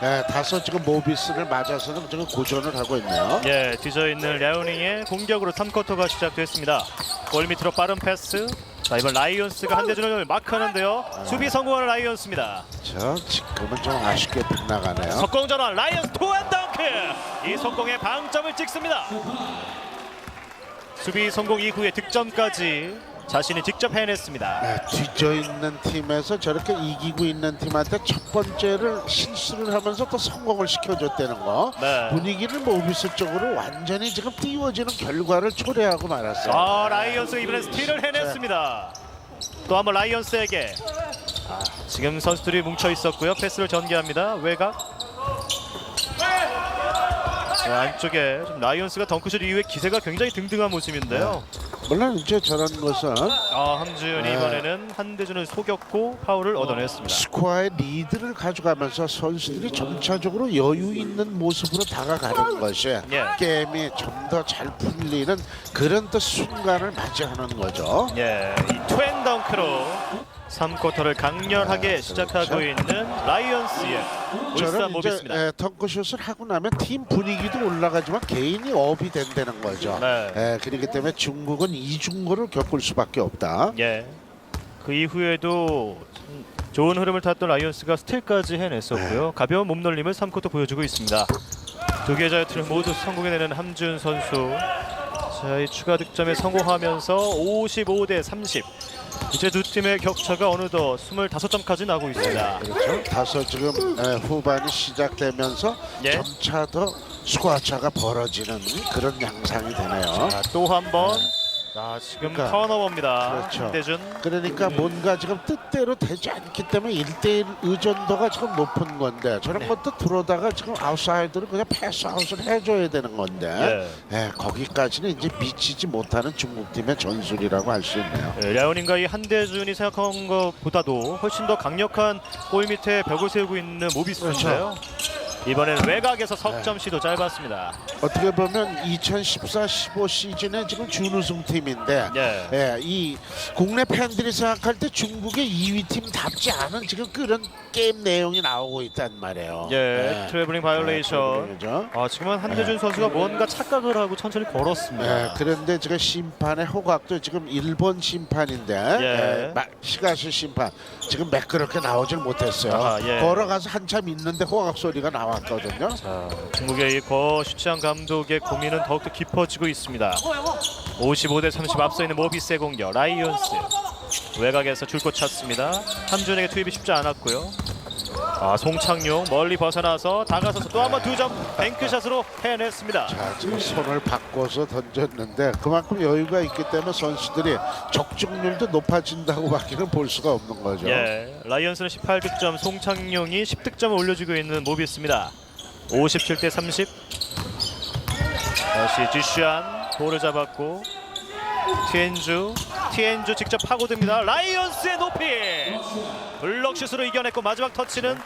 예, 다섯 지금 모비스를 맞아서는 지금 고전을 하고 있네요. 예, 뒤져 있는 랴오닝의 공격으로 3쿼터가 시작됐습니다. 골 밑으로 빠른 패스. 자, 이번 라이온스가 한대준을 마크하는데요. 수비 성공하는 라이온스입니다. 저 지금은 좀 아쉽게 빗나가네요. 석공 전환 라이온스 투앤 덩크. 이 속공에 방점을 찍습니다. 수비 성공 이후에 득점까지 자신이 직접 해냈습니다. 네, 뒤져 있는 팀에서 저렇게 이기고 있는 팀한테 첫 번째를 실수를 하면서 또 성공을 시켜줬다는 거 네. 분위기를 모비스 쪽으로 완전히 지금 띄워지는 결과를 초래하고 말았어요. 아 라이언스 이번엔 스틸을 해냈습니다. 또 한번 라이언스에게 아, 지금 선수들이 뭉쳐 있었고요. 패스를 전개합니다. 외곽. 자, 안쪽에 좀 라이언스가 덩크슛 이후에 기세가 굉장히 등등한 모습인데요. 물론 이제 저런 것은 아 함지훈이 네. 이번에는 한대준을 속였고 파울을 얻어냈습니다. 스코어의 리드를 가져가면서 선수들이 점차적으로 여유 있는 모습으로 다가가는 것이 예. 게임이 좀 더 잘 풀리는 그런 또 순간을 맞이하는 거죠. 예, 이 투앤 덩크로 3쿼터를 강렬하게 아, 시작하고 그렇죠. 있는 라이언스의 울산 모비스입니다. 에, 덩크슛을 하고 나면 팀 분위기도 올라가지만 개인이 업이 된다는 거죠. 네. 에, 그렇기 때문에 중국은 이중고를 겪을 수밖에 없다. 예. 그 이후에도 참 좋은 흐름을 탔던 라이온스가 스틸까지 해냈었고요. 가벼운 몸놀림을 3쿼터 보여주고 있습니다. 두 개의 자유투를 모두 성공해내는 함준 선수. 자, 이 추가 득점에 성공하면서 55 대 30. 이제 두 팀의 격차가 어느덧 25점까지 나고 있습니다. 그렇죠. 다소 지금 에, 후반이 시작되면서 예. 점차 더 스코어 차가 벌어지는 그런 양상이 되네요. 자, 또한 번. 자, 지금 그러니까, 턴오버입니다. 그렇죠. 한대준. 그러니까 뭔가 지금 뜻대로 되지 않기 때문에 1대1 의존도가 지금 높은 건데 저런 네. 것도 들어오다가 지금 아웃사이드를 그냥 패스아웃을 해줘야 되는 건데 예, 거기까지는 이제 미치지 못하는 중국팀의 전술이라고 할 수 있네요. 네, 랴오닝과 이 한대준이 생각한 것보다도 훨씬 더 강력한 골 밑에 벽을 세우고 있는 모비스인데요. 이번엔 외곽에서 석점 시도 짧았습니다. 어떻게 보면 2014-15 시즌에 지금 준우승 팀인데 예. 예, 이 국내 팬들이 생각할 때 중국의 2위 팀답지 않은 지금 그런 게임 내용이 나오고 있단 말이에요. 예, 트래블링 바이올레이션. 죠 아, 지금은 한대준 선수가 뭔가 착각을 하고 천천히 걸었습니다. 예, 그런데 지금 심판의 호각도 지금 일본 심판인데 예. 예, 마- 시가시 심판 지금 매끄럽게 나오질 못했어요. 아하, 예. 걸어가서 한참 있는데 호각 소리가 나 왔거든요. 자, 중국의 이 거 슈치한 감독의 고민은 더욱더 깊어지고 있습니다. 55 대 30 앞서 있는 모비스의 공격. 라이온스 외곽에서 줄곧 찼습니다. 함준에게 투입이 쉽지 않았고요. 아, 송창용 멀리 벗어나서 다가서서 또 한 번 두 점 뱅크샷으로 해냈습니다. 자, 지금 손을 바꿔서 던졌는데 그만큼 여유가 있기 때문에 선수들이 적중률도 높아진다고밖에는 볼 수가 없는 거죠. 예, 라이언스는 18득점, 송창용이 10득점을 올려주고 있는 모비스입니다. 57대 30. 다시 지슈안 볼을 잡았고 티엔주, 티엔주 직접 파고듭니다. 라이언스의 높이 블럭슛으로 이겨냈고 마지막 터치는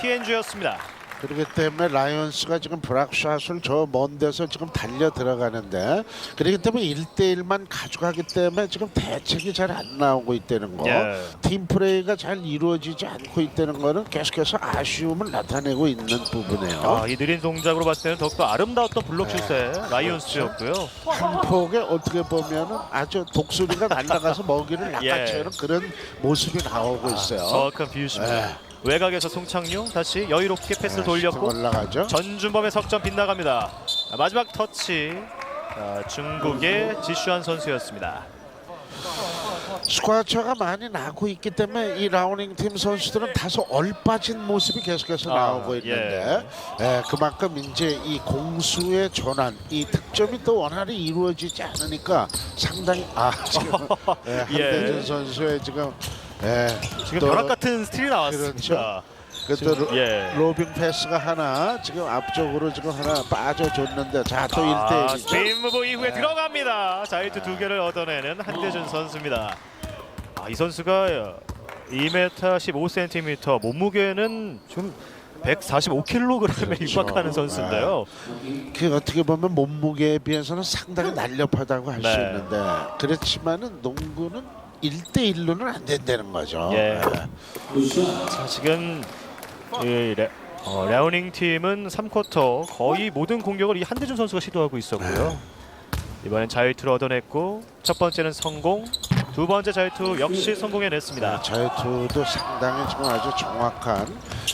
티엔주였습니다. 그렇기 때문에 라이언스가 지금 브락샷을 저 먼 데서 지금 달려 들어가는데 그렇기 때문에 1대1만 가져가기 때문에 지금 대책이 잘 안 나오고 있다는 거. 예. 팀 플레이가 잘 이루어지지 않고 있다는 거는 계속해서 아쉬움을 나타내고 있는 부분이에요. 아, 이 느린 동작으로 봤을 때는 더욱더 아름다웠던 블럭슛의 라이언스였고요. 한 폭에 어떻게 보면 은 아주 독수리가 날아가서 먹이를 낚아채는 그런 모습이 나오고 있어요. 정확한 비유십니다. 예. 외곽에서 송창용 다시 여유롭게 패스 를 돌렸고 올라가죠. 전준범의 석점 빗나갑니다. 자, 마지막 터치 자, 중국의 지슈안 선수였습니다. 스쿼처가 많이 나고 있기 때문에 이 라우닝 팀 선수들은 다소 얼빠진 모습이 계속해서 아, 나오고 있는데 예, 그만큼 이제 이 공수의 전환, 이 득점이 또 원활히 이루어지지 않으니까 상당히 아 지금 예, 한대준 예. 선수의 지금 예, 지금 또 벼락 같은 스틸이 나왔습니다. 그렇죠. 그또 지금, 예. 로빙 패스가 하나 지금 앞쪽으로 지금 하나 빠져줬는데 자또 아, 1대1이죠. 스피인 무브 이후에 네. 들어갑니다. 자이트 두 개를 얻어내는 한대준 선수입니다. 아, 이 선수가 2m 15cm 몸무게는 좀 145kg에 그렇죠. 육박하는 선수인데요. 그 어떻게 보면 몸무게에 비해서는 상당히 날렵하다고 할 수 네. 있는데 그렇지만은 농구는 1대1로는 안 된다는 거죠. 예. 자, 지금 이 레, 어, 랴오닝 팀은 3쿼터 거의 모든 공격을 이 한대준 선수가 시도하고 있었고요. 이번엔 자유투를 얻어냈고 첫 번째는 성공, 두 번째 자유투 역시 성공해냈습니다. 자유투도 상당히 지금 아주 정확한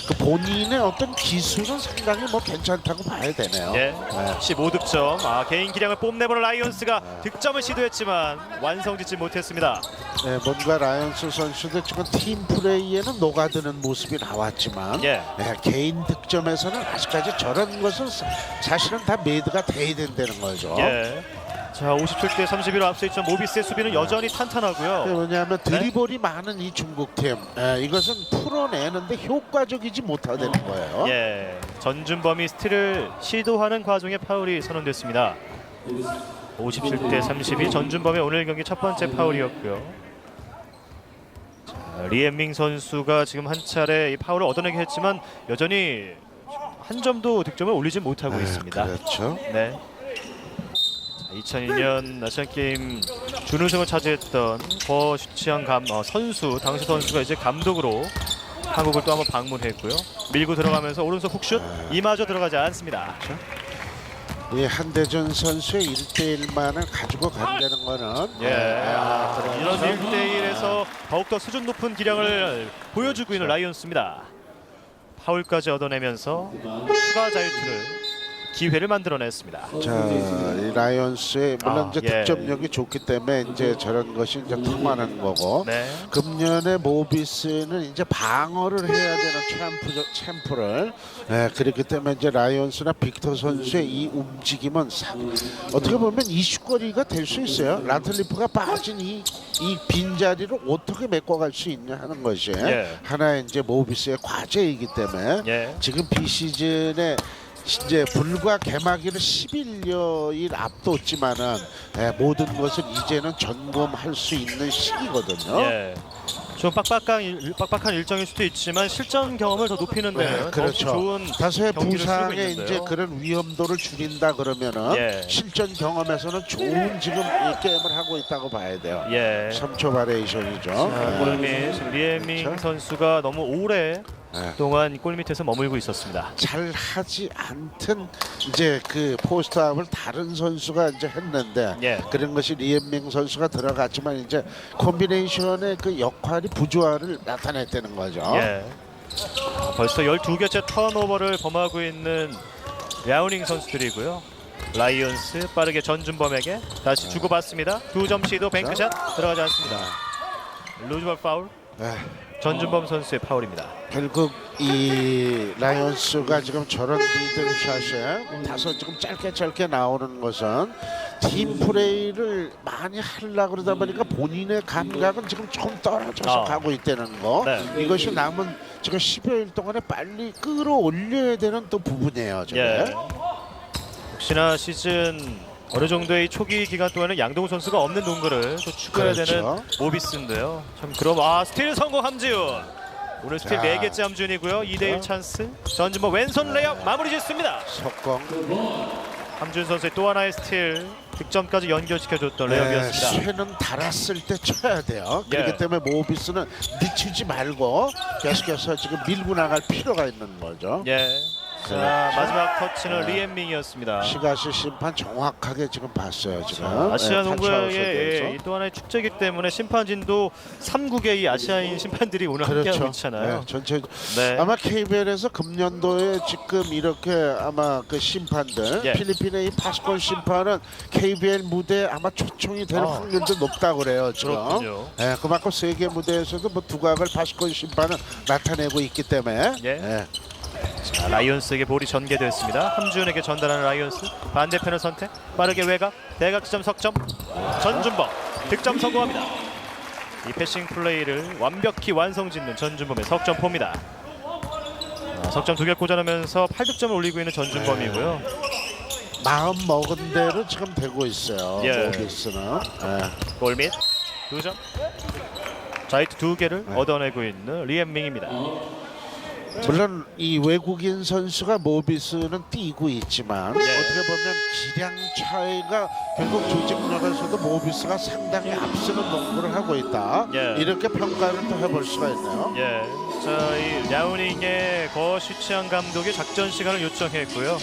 그 본인의 어떤 기술은 상당히 뭐 괜찮다고 봐야 되네요. 예, 네. 15득점. 아, 개인 기량을 뽐내보는 라이온스가 득점을 시도했지만 완성짓지 못했습니다. 네, 뭔가 라이언스 선수들 지금 팀 플레이에는 녹아드는 모습이 나왔지만 예. 네, 개인 득점에서는 아직까지 저런 것은 사- 사실은 다 메이드가 돼야 된다는 거죠. 예. 자, 57대 31로 앞서 있던 모비스의 수비는 여전히 탄탄하고요. 왜냐하면 네. 드리블이 많은 이 중국 팀 예, 이것은 풀어내는데 효과적이지 못하다는 거예요. 예, 전준범이 스틸을 시도하는 과정에 파울이 선언됐습니다. 57대 32 전준범의 오늘 경기 첫 번째 파울이었고요. 자, 리엠밍 선수가 지금 한 차례 이 파울을 얻어내긴 했지만 여전히 한 점도 득점을 올리지 못하고 예, 있습니다. 그렇죠. 네. 자, 2002년 아시안 게임 준우승을 차지했던 감 어, 선수 당시 선수가 이제 감독으로 한국을 또 한번 방문했고요. 밀고 들어가면서 오른손 훅슛 이마저 들어가지 않습니다. 이 한대준 선수의 1대1만을 가지고 간다는 거는 예. 아, 이런 그렇죠. 1대1에서 더욱더 수준 높은 기량을 보여주고 있는 라이온스입니다. 파울까지 얻어내면서 추가 자유투를 기회를 만들어냈습니다. 자, 이 라이언스의 물론 아, 이제 예. 득점력이 좋기 때문에 이제 저런 것이 이제 통하는 거고 네. 금년에 모비스는 이제 방어를 해야 되는 챔프 챔프를 예, 그렇기 때문에 이제 라이언스나 빅터 선수의 이 움직임은 상, 어떻게 보면 이슈거리가 될 수 있어요. 라틀리프가 빠진 이 이 빈자리를 어떻게 메꿔갈 수 있냐 하는 것이 예. 하나의 이제 모비스의 과제이기 때문에 예. 지금 비시즌에 이제 불과 개막일을 11여일 앞뒀지만은 예, 모든 것을 이제는 점검할 수 있는 시기거든요. 예. 좀 빡빡한 일, 빡빡한 일정일 수도 있지만 실전 경험을 더 높이는 데는 네, 그렇죠. 좋은 다소의 경기를 부상에 있는데요. 이제 그런 위험도를 줄인다 그러면은 예. 실전 경험에서는 좋은 지금 이 게임을 하고 있다고 봐야 돼요. 예. 3초 바레이션이죠. 지금 리에밍 그렇죠. 선수가 너무 오래 예. 동안 골밑에서 머물고 있었습니다. 잘 하지 않든 이제 그 포스트업을 다른 선수가 이제 했는데 예. 그런 것이 리엠밍 선수가 들어갔지만 이제 콤비네이션의 그 역할이 부조화를 나타냈다는 거죠. 예. 아, 벌써 12개째 턴오버를 범하고 있는 야우닝 선수들이고요. 라이온스 빠르게 전준범에게 다시 주고받습니다. 두 점 시도 뱅크샷 들어가지 않습니다. 루즈볼 파울. 예. 전준범 선수의 파울입니다. 결국 이 라이언스가 지금 저런 리듬샷에 다소 지금 짧게 짧게 나오는 것은 팀 플레이를 많이 하려고 그러다 보니까 본인의 감각은 지금 좀 떨어져서 아. 가고 있다는 거 네. 이것이 남은 지금 10여일 동안에 빨리 끌어올려야 되는 또 부분이에요 저게 예. 혹시나 시즌 어느 정도의 초기 기간 동안은 양동우 선수가 없는 농구를 또 추가해야 그렇죠. 되는 모비스인데요. 참 그럼 아 스틸 성공 함지훈. 오늘 스틸 자. 4개째 함지훈이고요. 2대1 찬스. 전진범 왼손 레이업 마무리 짓습니다. 석공 함준 선수의 또 하나의 스틸 득점까지 연결시켜줬던 네, 레이업이었습니다. 쇠는 달았을 때 쳐야 돼요. 예. 그렇기 때문에 모비스는 늦추지 말고 계속해서 지금 밀고 나갈 필요가 있는 거죠. 예. 자 그렇죠. 마지막 터치는 네. 리엠밍이었습니다. 시가시 심판 정확하게 지금 봤어요 지금. 아시아 예, 농구의 대해서. 예, 또 하나의 축제이기 때문에 심판진도 3국의 이 아시아인 심판들이 오늘 함께하고 그렇죠. 있잖아요. 예, 전체 네. 아마 KBL에서 금년도에 지금 이렇게 아마 그 심판들 예. 필리핀의 이 파스콜 심판은 KBL 무대 에 아마 초청이 될 아. 확률도 높다고 그래요 지금. 그렇군요. 예, 그만큼 세계 무대에서도 뭐 두각을 파스콜 심판은 나타내고 있기 때문에. 예. 자, 라이온스에게 볼이 전개됐습니다. 함준에게 전달하는 라이온스 반대편을 선택 빠르게 외곽 대각 지점 석점 전준범 득점 성공합니다. 이 패싱 플레이를 완벽히 완성짓는 전준범의 석점포입니다. 아, 석점 두 개 꽂아놓으면서 8득점을 올리고 있는 전준범이고요. 마음 먹은 대로 지금 되고 있어요. 예. 모비스는. 예. 골밑 두 점. 자이트 두 개를 네. 얻어내고 있는 리엠밍입니다. 물론 이 외국인 선수가 모비스는 뛰고 있지만 네. 어떻게 보면 기량 차이가 결국 조직력에서도 모비스가 상당히 앞서는 농구를 하고 있다. 예. 이렇게 평가를 또 해볼 수가 있네요. 예. 자, 이 랴오닝의 거시치안 감독이 작전 시간을 요청했고요.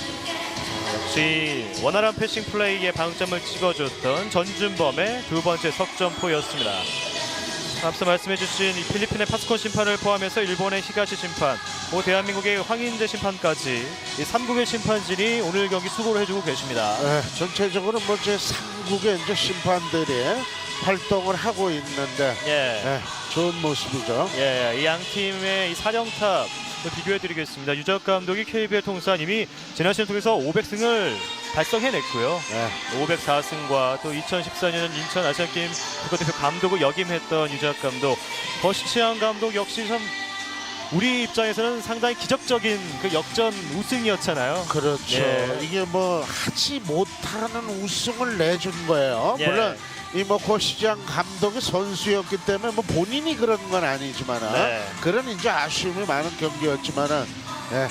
역시 원활한 패싱 플레이에 방점을 찍어줬던 전준범의 두 번째 석점포였습니다. 앞서 말씀해주신 이 필리핀의 파스콘 심판을 포함해서 일본의 히가시 심판, 뭐 대한민국의 황인재 심판까지 이 3국의 심판진이 오늘 경기 수고를 해주고 계십니다. 예, 전체적으로 뭐제 삼국의 이제 심판들이 활동을 하고 있는데 예. 예, 좋은 모습이죠. 예, 이 양 팀의 이 사령탑 비교해드리겠습니다. 유적 감독이 KBL 통산 이미 지난 시즌 통해서 500승을 달성해냈고요. 예, 504승과 또 2014년 인천 아시안게임 국가대표 감독을 역임했던 유작 감독, 버시치안 감독 역시 참 우리 입장에서는 상당히 기적적인 그 역전 우승이었잖아요. 그렇죠. 예. 이게 뭐 하지 못하는 우승을 내준 거예요. 예. 물론 이뭐 고시장 감독이 선수였기 때문에 뭐 본인이 그런 건 아니지만은 네. 그런 이제 아쉬움이 많은 경기였지만은 예,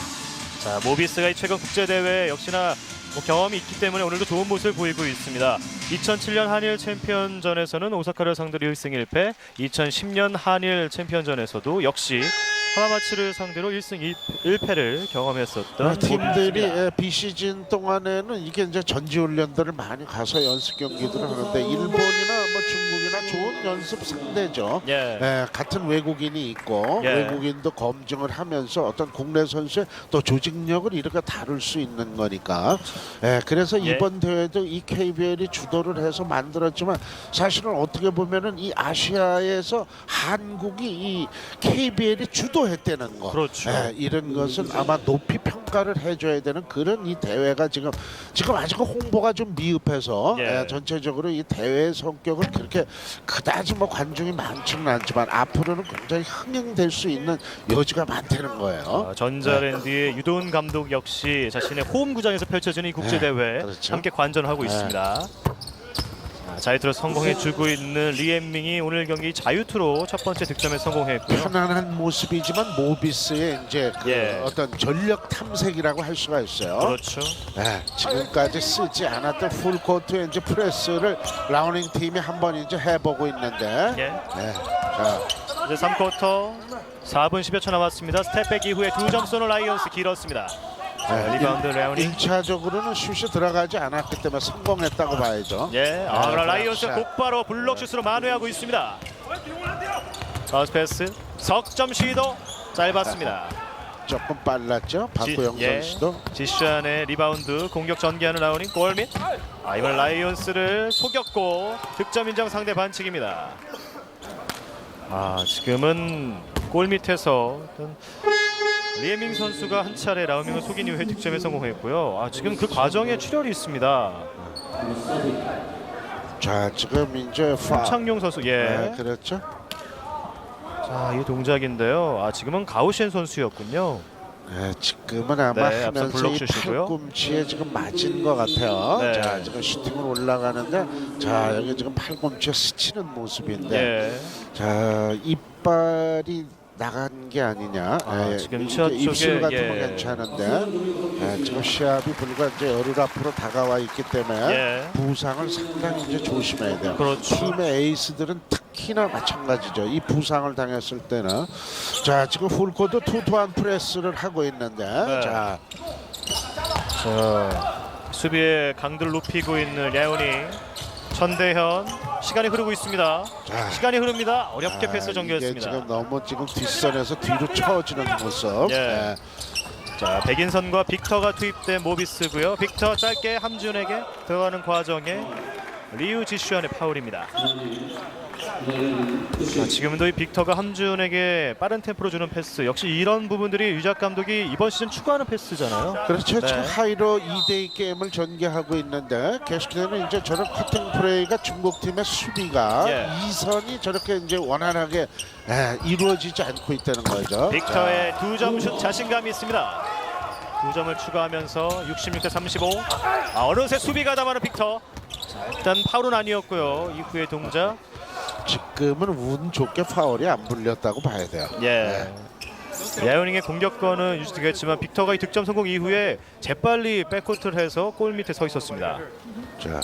자 모비스가 이 최근 국제 대회 역시나 뭐 경험이 있기 때문에 오늘도 좋은 모습을 보이고 있습니다. 2007년 한일 챔피언전에서는 오사카를 상대로 1승 1패, 2010년 한일 챔피언전에서도 역시 하마마츠를 상대로 1승 1패를 경험했었던 아, 팀들이. 예, 비시즌 동안에는 이게 이제 전지 훈련들을 많이 가서 연습 경기들을 하는데 일본이나 뭐 중국 이나 좋은 연습 상대죠. 예. 예, 같은 외국인이 있고 예. 외국인도 검증을 하면서 어떤 국내 선수의 또 조직력을 이렇게 다룰 수 있는 거니까 예, 그래서 예. 이번 대회도 이 KBL이 주도를 해서 만들었지만 사실은 어떻게 보면은 이 아시아에서 한국이 이 KBL이 주도했다는 거 그렇죠. 예, 이런 것은 아마 높이 평가를 해줘야 되는 그런 이 대회가 지금 지금 아직 홍보가 좀 미흡해서 예. 예, 전체적으로 이 대회 성격을 그렇게 그다지 뭐 관중이 많지는 않지만 앞으로는 굉장히 흥행될 수 있는 여지가 많다는 거예요. 아, 전자랜드의 유도훈 감독 역시 자신의 홈 구장에서 펼쳐지는 이 국제 대회 네, 그렇죠. 함께 관전하고 네. 있습니다. 자, 자유투로 성공해주고 있는 리엠밍이 오늘 경기 자유투로 첫 번째 득점에 성공했고요. 편안한 모습이지만 모비스의 이제 그 예. 어떤 전력 탐색이라고 할 수가 있어요. 그렇죠. 네, 지금까지 쓰지 않았던 풀코트 이제 프레스를 라우닝 팀이 한 번 이제 해보고 있는데 예. 네, 자 이제 3쿼터 4분 10여 초 남았습니다. 스텝백 이후에 두 점 쏘는 라이온스 길었습니다. 자, 네, 리바운드 레오닝. 1차적으로는 슛이 들어가지 않았기 때문에 성공했다고 봐야죠. 예, 아, 네, 라이온스 자. 곧바로 블록슛으로 만회하고 있습니다. 바우스 패스, 석점 시도 짧았습니다. 조금 빨랐죠. 박구영 지- 예. 선수도. 지슈안의 리바운드 공격 전개하는 라우닝 골밑. 아, 이번 라이온스를 속였고 득점 인정 상대 반칙입니다. 아, 지금은 골 밑에서 어떤 리에밍 선수가 한 차례 라우밍을 속인 이후에 득점에 성공했고요. 아, 지금 그 과정에 출혈이 있습니다. 자 지금 이제 파. 창용 선수, 예. 네, 그렇죠. 자, 이 동작인데요. 아, 지금은 가우셴 선수였군요. 네, 지금은 아마 네, 앞선 하면서 이. 팔꿈치에 지금 맞은 것 같아요. 네. 자 지금 슈팅을 올라가는데 자 여기 지금 팔꿈치에 스치는 모습인데 예. 자 이빨이 나간 게 아니냐. 아, 예, 지금 이게 치아 입술 쪽에, 같으면 예. 괜찮은데 예, 지금 시합이 불과 이제 열흘 앞으로 다가와 있기 때문에 예. 부상을 상당히 이제 조심해야 돼요. 그렇죠. 팀의 에이스들은 특히나 마찬가지죠. 이 부상을 당했을 때는 자 지금 풀코드 투투한 프레스를 하고 있는데 네. 자 자, 수비의 강도를 높이고 있는 랴오닝 천대현 시간이 흐르고 있습니다. 자. 시간이 흐릅니다. 어렵게 아, 패스 이게 전개했습니다. 지금 너무 지금 뒷선에서 뒤로 쳐지는 모습. 예. 예. 자, 백인선과 빅터가 투입된 모비스고요. 빅터 짧게 함준에게 들어가는 과정에 리우 지슈안의 파울입니다. 자, 지금도 이 빅터가 함준에게 빠른 템포로 주는 패스. 역시 이런 부분들이 유작 감독이 이번 시즌 추구하는 패스잖아요. 그렇죠. 네. 하이로 2대2 게임을 전개하고 있는데 계속되는 이제 저런 커팅 플레이가 중국 팀의 수비가 예. 이선이 저렇게 이제 원활하게 예, 이루어지지 않고 있다는 거죠. 빅터의 두점 슛 자신감이 있습니다. 두 점을 추가하면서 66대 35. 아, 어느새 수비가 담아는 빅터. 자, 일단 파울은 아니었고요. 이후의 동작. 자, 지금은 운 좋게 파울이 안 불렸다고 봐야 돼요. 예. 레오닝의 공격권은 유지되겠지만 빅터가 이 득점 성공 이후에 재빨리 백코트를 해서 골 밑에 서 있었습니다. 자,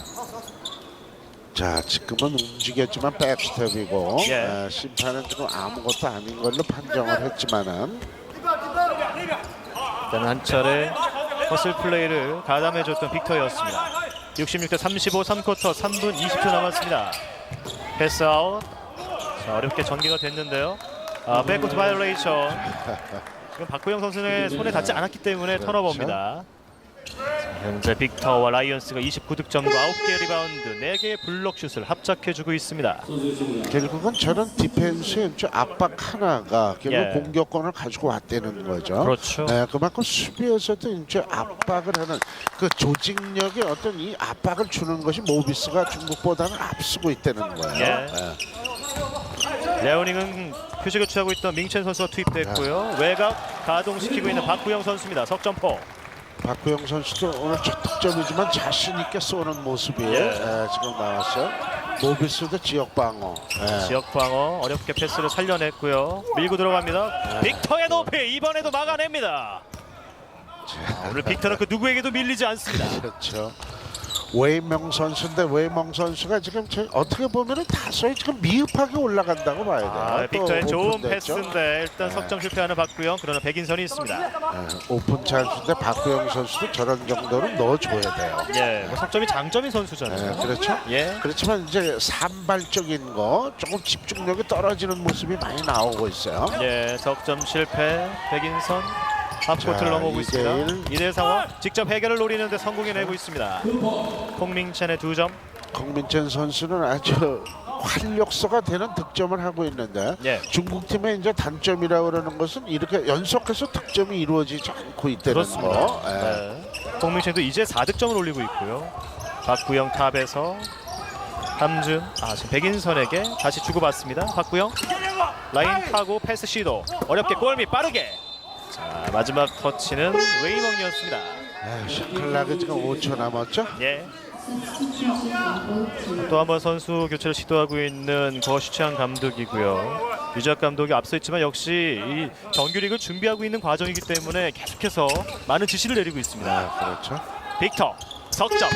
자 지금은 움직였지만 백스텝이고 예. 에, 심판은 지금 아무것도 아닌 걸로 판정을 했지만은 일단 한 차례 허슬 플레이를 가담해줬던 빅터였습니다. 66대 35 3쿼터 3분 20초 남았습니다. 패스 아웃. 자, 어렵게 전개가 됐는데요. 아, 백코트 바이올레이션. 지금 박구영 선수의 손에 닿지 않았기 때문에 그렇죠. 턴오버입니다. 자, 현재 빅터와 라이언스가 29득점과 9개 리바운드, 4개의 블록슛을 합작해주고 있습니다. 결국은 저런 디펜스의 이제 압박 하나가 결국 예. 공격권을 가지고 왔다는 거죠. 그렇죠. 예, 그만큼 수비에서도 이제 압박을 하는 그 조직력의 어떤 이 압박을 주는 것이 모비스가 중국보다는 앞서고 있다는 거예요. 예. 예. 레오닝은 표식을 취하고 있던 민첸 선수가 투입됐고요. 외곽 가동시키고 있는 박구영 선수입니다. 석점포. 박구영 선수도 오늘 첫 득점이지만 자신 있게 쏘는 모습이 예. 예, 지금 나왔어요. 모비스도 지역 방어. 예. 지역 방어 어렵게 패스를 살려냈고요. 밀고 들어갑니다. 빅터의 높이 이번에도 막아냅니다. 아, 오늘 빅터는 그 누구에게도 밀리지 않습니다. 그렇죠. 웨이명 선수인데 웨이명 선수가 지금 제- 어떻게 보면은 다소히 지금 미흡하게 올라간다고 봐야 돼요. 아, 또 빅터의 좋은 오픈됐죠? 패스인데 일단 석점 실패하는 박구영 그러나 백인선이 있습니다. 예, 오픈 찬스인데 박구영 선수도 저런 정도는 넣어줘야 돼요. 예, 뭐 석점이 장점인 선수잖아요. 예, 그렇죠. 예. 그렇지만 이제 산발적인 거 조금 집중력이 떨어지는 모습이 많이 나오고 있어요. 예, 석점 실패. 백인선 하프코트를 자, 넘어오고 있습니다. 이대일. 이대 상황 직접 해결을 노리는데 성공해내고 있습니다. 콩민첸의 두 점.孔민첸 선수는 아주 활력소가 되는 득점을 하고 있는데 예. 중국 팀의 이제 단점이라고 그러는 것은 이렇게 연속해서 득점이 이루어지지 않고 있다는 그렇습니다. 거. 예. 네. 홍민첸도 이제 4득점을 올리고 있고요. 박구영 탑에서 함준, 아 지금 백인선에게 다시 주고받습니다. 박구영 라인 타고 패스 시도 어렵게 골밑 빠르게. 자 마지막 터치는 웨이멍이었습니다. 샤클락이 지금 5초 남았죠? 예. 또 한 번 선수 교체를 시도하고 있는 거슈창 감독이고요. 유작 감독이 앞서 있지만 역시 이 정규리그 준비하고 있는 과정이기 때문에 계속해서 많은 지시를 내리고 있습니다. 아, 그렇죠. 빅터 석점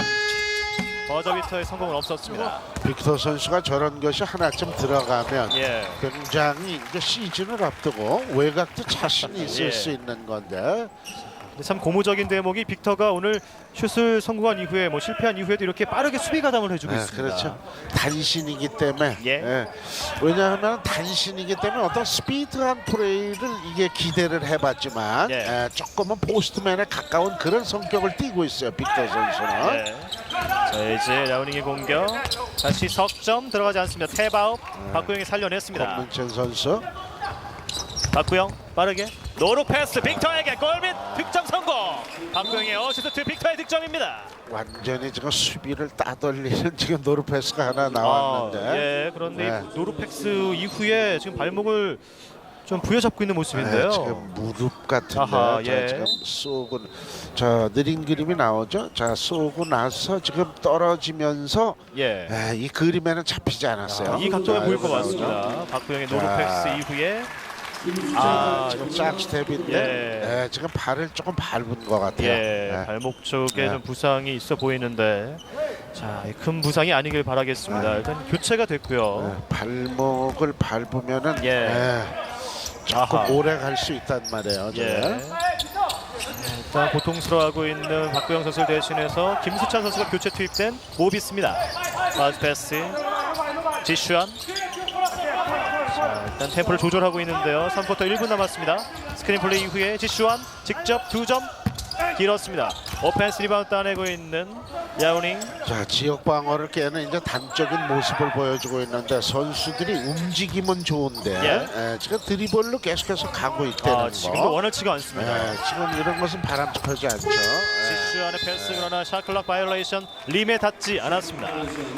버저비터의 성공은 없었습니다. 빅터 선수가 저런 것이 하나쯤 들어가면 예. 굉장히 이제 시즌을 앞두고 외곽도 자신이 있을 예. 수 있는 건데 근데 참 고무적인 대목이 빅터가 오늘 슛을 성공한 이후에 뭐 실패한 이후에도 이렇게 빠르게 수비 가담을 해주고 네, 있습니다. 그렇죠. 단신이기 때문에 예. 예. 왜냐하면 단신이기 때문에 어떤 스피드한 플레이를 이게 기대를 해봤지만 예. 예, 조금은 포스트맨에 가까운 그런 성격을 띠고 있어요 빅터 선수는. 네. 자 이제 라우닝의 공격 다시 석점 들어가지 않습니다. 태바업 박구영이 살려냈습니다. 권민철 선수. 박구영 빠르게 노루 패스 빅터에게 골밑 득점 성공. 박구영의 어시스트 빅터의 득점입니다. 완전히 지금 수비를 따돌리는 지금 노르패스가 하나 아, 나왔는데 예, 그런데 네. 이 노루팩스 이후에 지금 발목을 좀 부여잡고 있는 모습인데요. 네, 지금 무릎 같은데 아하, 자, 예. 지금 쏘고 자 느린 그림이 나오죠. 자 쏘고 나서 지금 떨어지면서 예. 에, 이 그림에는 잡히지 않았어요. 아, 이 각도에 자, 보일 것 같습니다. 박구영의 자. 노루팩스 이후에 자, 아, 지금 짝 스텝인데 예. 에, 지금 발을 조금 밟은 것 같아요. 예, 예. 발목 쪽에 네. 좀 부상이 있어 보이는데 자, 이큰 부상이 아니길 바라겠습니다. 네. 일단 교체가 됐고요. 예, 발목을 밟으면은 예. 예, 조금 아하. 오래 갈 수 있단 말이에요. 예. 네. 일단 고통스러워하고 있는 박구영 선수를 대신해서 김수찬 선수가 교체 투입된 모비스입니다. 마스 패스 지슈안. 자, 일단 템포를 조절하고 있는데요. 3쿼터 1분 남았습니다. 스크린 플레이 이후에 지슈안 직접 두 점 길었습니다. 오펜스 리바운드 따내고 있는 야우닝. 자 지역 방어를 깨는 이제 단적인 모습을 보여주고 있는데 선수들이 움직임은 좋은데 예. 예, 지금 드리블로 계속해서 가고 있다는 아, 거. 지금도 원활치가 않습니다. 예, 지금 이런 것은 바람직하지 않죠. 예. 지슈 안의 패스 그러나 샤클락 바이올레이션 림에 닿지 않았습니다.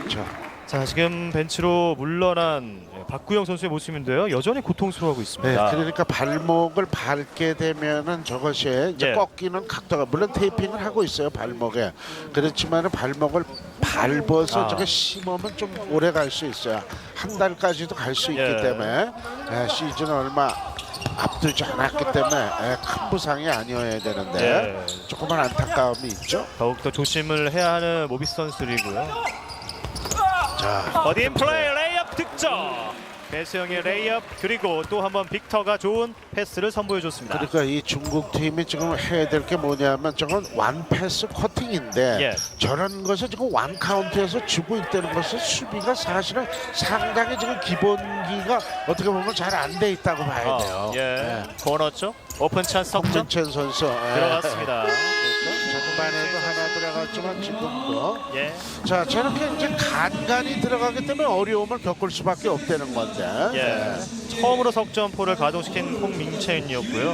자, 자 지금 벤치로 물러난 박구영 선수의 모습인데요. 여전히 고통스러워하고 네, 있습니다. 그러니까 발목을 밟게 되면은 저것이 이제 예. 꺾이는 각도가 물론 테이핑을 하고 있어요 발목에 그렇지만은 발목을 밟아서 아. 저게 심으면 좀 오래 갈 수 있어요 한 달까지도 갈 수 있기 예. 때문에 예, 시즌 얼마 앞두지 않았기 때문에 예, 큰 부상이 아니어야 되는데 네. 조금만 안타까움이 있죠. 더욱더 조심을 해야 하는 모비스 선수들이고요. 자, 어딘 플레이 레이업 득점. 배수영의 레이업 그리고 또 한번 빅터가 좋은 패스를 선보여줬습니다. 그러니까 이 중국 팀이 지금 해야 될 게 뭐냐면 저건 완 패스 커팅인데 예. 저런 것을 지금 완 카운트에서 주고 있다는 것은 수비가 사실은 상당히 지금 기본기가 어떻게 보면 잘 안 돼 있다고 봐야 돼요. 어, 예. 코너 쪽 오픈 찬스 석점 홍문찬 선수 예. 들어갔습니다. 그렇죠. 전반에도 들어갔지만 지금도 예. 자 저렇게 이제 간간히 들어가기 때문에 어려움을 겪을 수밖에 없다는 건데 예. 처음으로 석점포를 가동시킨 홍민채인이었고요.